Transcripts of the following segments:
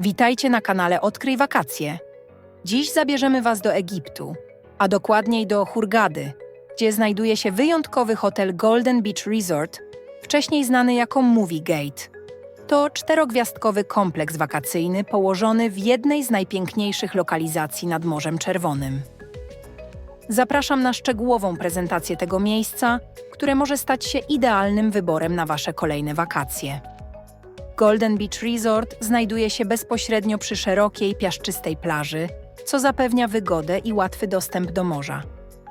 Witajcie na kanale Odkryj Wakacje. Dziś zabierzemy Was do Egiptu, a dokładniej do Hurgady, gdzie znajduje się wyjątkowy hotel Golden Beach Resort, wcześniej znany jako Movie Gate. To czterogwiazdkowy kompleks wakacyjny położony w jednej z najpiękniejszych lokalizacji nad Morzem Czerwonym. Zapraszam na szczegółową prezentację tego miejsca, które może stać się idealnym wyborem na Wasze kolejne wakacje. Golden Beach Resort znajduje się bezpośrednio przy szerokiej, piaszczystej plaży, co zapewnia wygodę i łatwy dostęp do morza.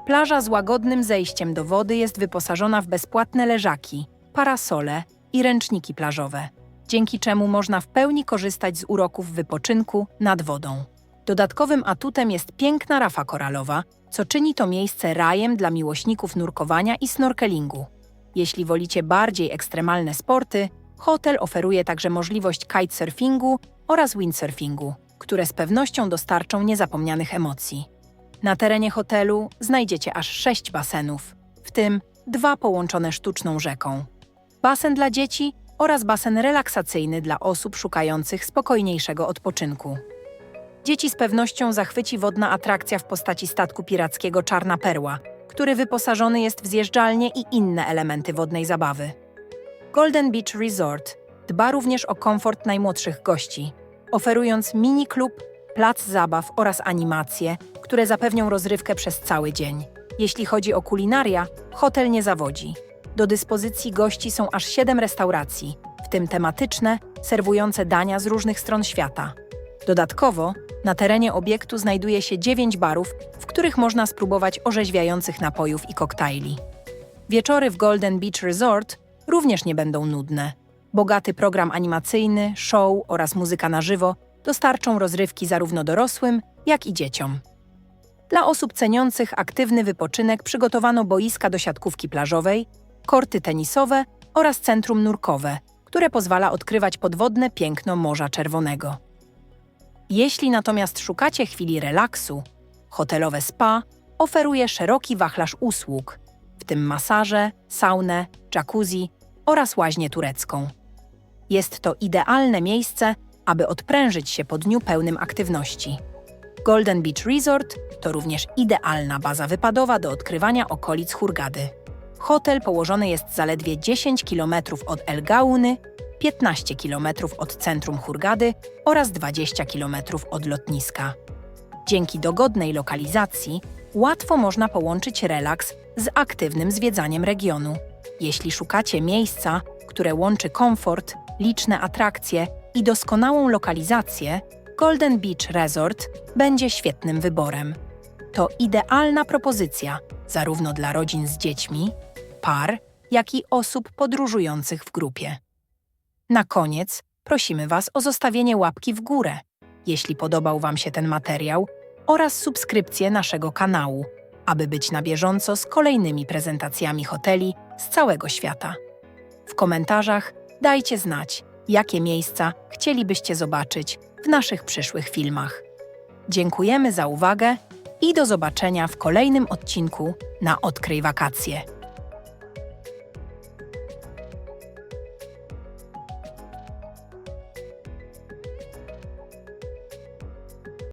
Plaża z łagodnym zejściem do wody jest wyposażona w bezpłatne leżaki, parasole i ręczniki plażowe, dzięki czemu można w pełni korzystać z uroków wypoczynku nad wodą. Dodatkowym atutem jest piękna rafa koralowa, co czyni to miejsce rajem dla miłośników nurkowania i snorkelingu. Jeśli wolicie bardziej ekstremalne sporty, hotel oferuje także możliwość kitesurfingu oraz windsurfingu, które z pewnością dostarczą niezapomnianych emocji. Na terenie hotelu znajdziecie aż sześć basenów, w tym dwa połączone sztuczną rzeką. Basen dla dzieci oraz basen relaksacyjny dla osób szukających spokojniejszego odpoczynku. Dzieci z pewnością zachwyci wodna atrakcja w postaci statku pirackiego Czarna Perła, który wyposażony jest w zjeżdżalnie i inne elementy wodnej zabawy. Golden Beach Resort dba również o komfort najmłodszych gości, oferując mini klub, plac zabaw oraz animacje, które zapewnią rozrywkę przez cały dzień. Jeśli chodzi o kulinaria, hotel nie zawodzi. Do dyspozycji gości są aż 7 restauracji, w tym tematyczne, serwujące dania z różnych stron świata. Dodatkowo, na terenie obiektu znajduje się 9 barów, w których można spróbować orzeźwiających napojów i koktajli. Wieczory w Golden Beach Resort również nie będą nudne. Bogaty program animacyjny, show oraz muzyka na żywo dostarczą rozrywki zarówno dorosłym, jak i dzieciom. Dla osób ceniących aktywny wypoczynek przygotowano boiska do siatkówki plażowej, korty tenisowe oraz centrum nurkowe, które pozwala odkrywać podwodne piękno Morza Czerwonego. Jeśli natomiast szukacie chwili relaksu, hotelowe spa oferuje szeroki wachlarz usług, w tym masaże, saunę, jacuzzi oraz łaźnię turecką. Jest to idealne miejsce, aby odprężyć się po dniu pełnym aktywności. Golden Beach Resort to również idealna baza wypadowa do odkrywania okolic Hurgady. Hotel położony jest zaledwie 10 km od El Gauny, 15 km od centrum Hurgady oraz 20 km od lotniska. Dzięki dogodnej lokalizacji łatwo można połączyć relaks z aktywnym zwiedzaniem regionu. Jeśli szukacie miejsca, które łączy komfort, liczne atrakcje i doskonałą lokalizację, Golden Beach Resort będzie świetnym wyborem. To idealna propozycja zarówno dla rodzin z dziećmi, par, jak i osób podróżujących w grupie. Na koniec prosimy Was o zostawienie łapki w górę, jeśli podobał Wam się ten materiał, oraz subskrypcję naszego kanału, aby być na bieżąco z kolejnymi prezentacjami hoteli z całego świata. W komentarzach dajcie znać, jakie miejsca chcielibyście zobaczyć w naszych przyszłych filmach. Dziękujemy za uwagę i do zobaczenia w kolejnym odcinku na Odkryj Wakacje.